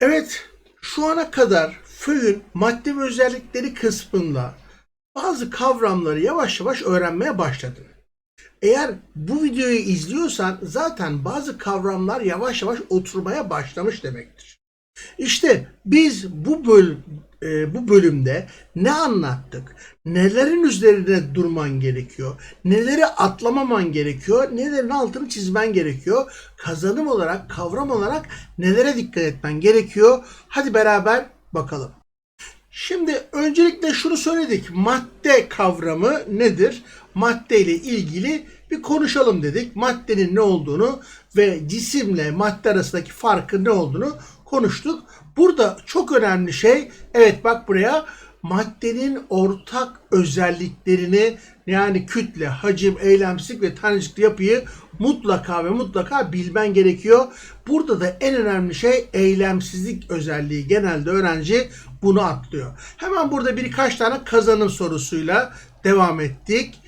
Evet, şu ana kadar föyün madde ve özellikleri kısmında bazı kavramları yavaş yavaş öğrenmeye başladın. Eğer bu videoyu izliyorsan zaten bazı kavramlar yavaş yavaş oturmaya başlamış demektir. İşte biz bu böl e, bu bölümde ne anlattık? Nelerin üzerine durman gerekiyor? Neleri atlamaman gerekiyor? Nelerin altını çizmen gerekiyor? Kazanım olarak, kavram olarak nelere dikkat etmen gerekiyor? Hadi beraber bakalım. Şimdi öncelikle şunu söyledik. Madde kavramı nedir? Madde ile ilgili bir konuşalım dedik. Maddenin ne olduğunu ve cisimle madde arasındaki farkı ne olduğunu konuştuk. Burada çok önemli şey, evet bak buraya maddenin ortak özelliklerini yani kütle, hacim, eylemsizlik ve tanecikli yapıyı mutlaka ve mutlaka bilmen gerekiyor. Burada da en önemli şey eylemsizlik özelliği. Genelde öğrenci bunu atlıyor. Hemen burada birkaç tane kazanım sorusuyla devam ettik.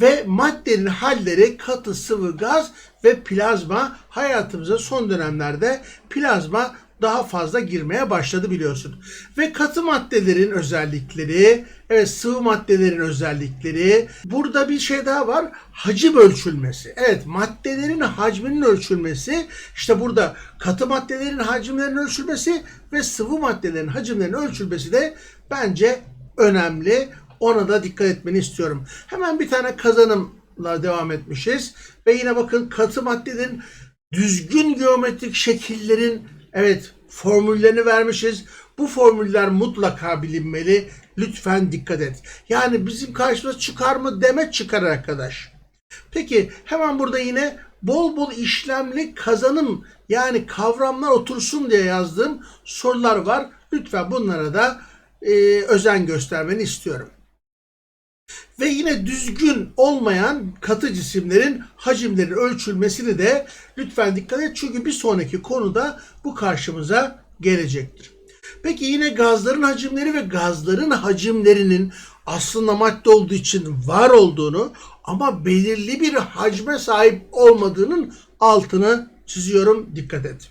Ve maddenin halleri katı, sıvı, gaz ve plazma hayatımıza son dönemlerde plazma daha fazla girmeye başladı biliyorsun. Ve katı maddelerin özellikleri, evet sıvı maddelerin özellikleri. Burada bir şey daha var. Hacim ölçülmesi. Evet maddelerin hacminin ölçülmesi. İşte burada katı maddelerin hacimlerinin ölçülmesi ve sıvı maddelerin hacimlerinin ölçülmesi de bence önemli. Ona da dikkat etmeni istiyorum. Hemen bir tane kazanımla devam etmişiz. Ve yine bakın katı maddelerin düzgün geometrik şekillerin evet formüllerini vermişiz. Bu formüller mutlaka bilinmeli. Lütfen dikkat et. Yani bizim karşımıza çıkar mı deme çıkar arkadaş. Peki hemen burada yine bol bol işlemli kazanım yani kavramlar otursun diye yazdığım sorular var. Lütfen bunlara da e, özen göstermeni istiyorum. Ve yine düzgün olmayan katı cisimlerin hacimlerin ölçülmesini de lütfen dikkat et. Çünkü bir sonraki konuda bu karşımıza gelecektir. Peki yine gazların hacimleri ve gazların hacimlerinin aslında madde olduğu için var olduğunu ama belirli bir hacme sahip olmadığının altını çiziyorum. Dikkat et.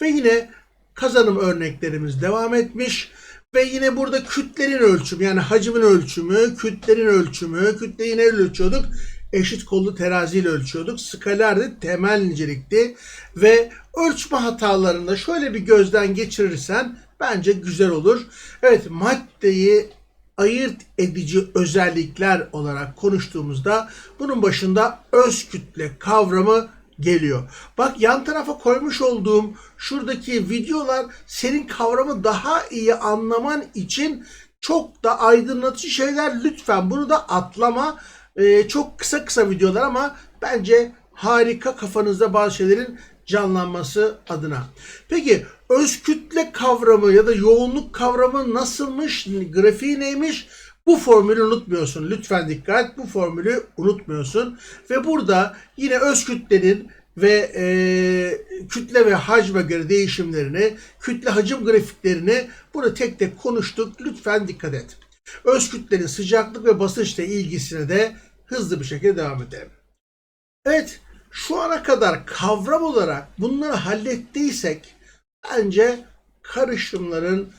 Ve yine kazanım örneklerimiz devam etmiş. Ve yine burada kütlerin ölçümü yani hacmin ölçümü, kütlerin ölçümü, kütleyi neyle ölçüyorduk? Eşit kollu teraziyle ölçüyorduk. Skalerdi, temel nicelikti. Ve ölçme hatalarında şöyle bir gözden geçirirsen bence güzel olur. Evet maddeyi ayırt edici özellikler olarak konuştuğumuzda bunun başında öz kütle kavramı geliyor. Bak yan tarafa koymuş olduğum şuradaki videolar senin kavramı daha iyi anlaman için çok da aydınlatıcı şeyler. Lütfen bunu da atlama. Ee, çok kısa kısa videolar ama bence harika kafanızda bazı şeylerin canlanması adına. Peki öz kütle kavramı ya da yoğunluk kavramı nasılmış? Grafiği neymiş? Bu formülü unutmuyorsun. Lütfen dikkat. Bu formülü unutmuyorsun. Ve burada yine öz kütlenin ve e, kütle ve hacme göre değişimlerini, kütle hacim grafiklerini burada tek tek konuştuk. Lütfen dikkat et. Öz kütlenin sıcaklık ve basınçla ilgisine de hızlı bir şekilde devam edelim. Evet, şu ana kadar kavram olarak bunları hallettiysek bence karışımların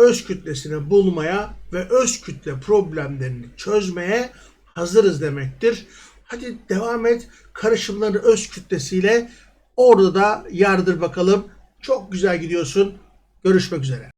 öz kütlesini bulmaya ve öz kütle problemlerini çözmeye hazırız demektir. Hadi devam et karışımların öz kütlesiyle orada da yardır bakalım. Çok güzel gidiyorsun. Görüşmek üzere.